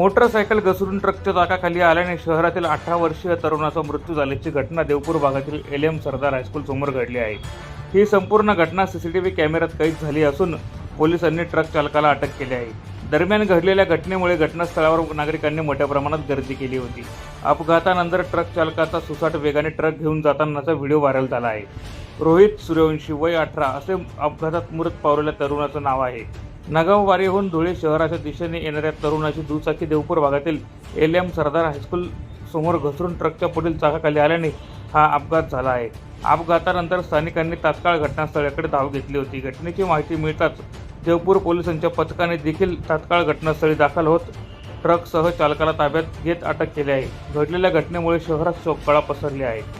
Motorcycle घसरून ट्रकच्या चाकाखाली आल्याने शहरातील अठरा वर्षीय तरुणाचा मृत्यू झाल्याची घटना देवपूर भागातील एल एम सरदार हायस्कूल समोर घडली आहे. ही संपूर्ण घटना सीसीटीव्ही कॅमेऱ्यात कैद झाली असून पोलिसांनी ट्रक चालकाला अटक केली आहे. दरम्यान घडलेल्या घटनेमुळे घटनास्थळावर नागरिकांनी मोठ्या प्रमाणात गर्दी केली होती. अपघातानंतर ट्रक चालकाचा सुसाट वेगाने ट्रक घेऊन जातानाचा व्हिडिओ व्हायरल झाला आहे. रोहित सूर्यवंशी वय अठरा असे अपघातात मृत पावलेल्या तरुणाचं नाव आहे. नगाववारीहून धुळे शहराच्या दिशेने येणाऱ्या तरुणाची दुचाकी देवपूर भागातील एल एम सरदार हायस्कूल समोर घसरून ट्रकच्या पुढील चाकाखाली आल्याने हा अपघात झाला आहे. अपघातानंतर स्थानिकांनी तात्काळ घटनास्थळाकडे धाव घेतली होती. घटनेची माहिती मिळताच देवपूर पोलिसांच्या पथकाने देखील तात्काळ घटनास्थळी दाखल होत ट्रकसह चालकाला ताब्यात घेत अटक केली आहे. घडलेल्या घटनेमुळे शहरात शोककळा पसरली आहे.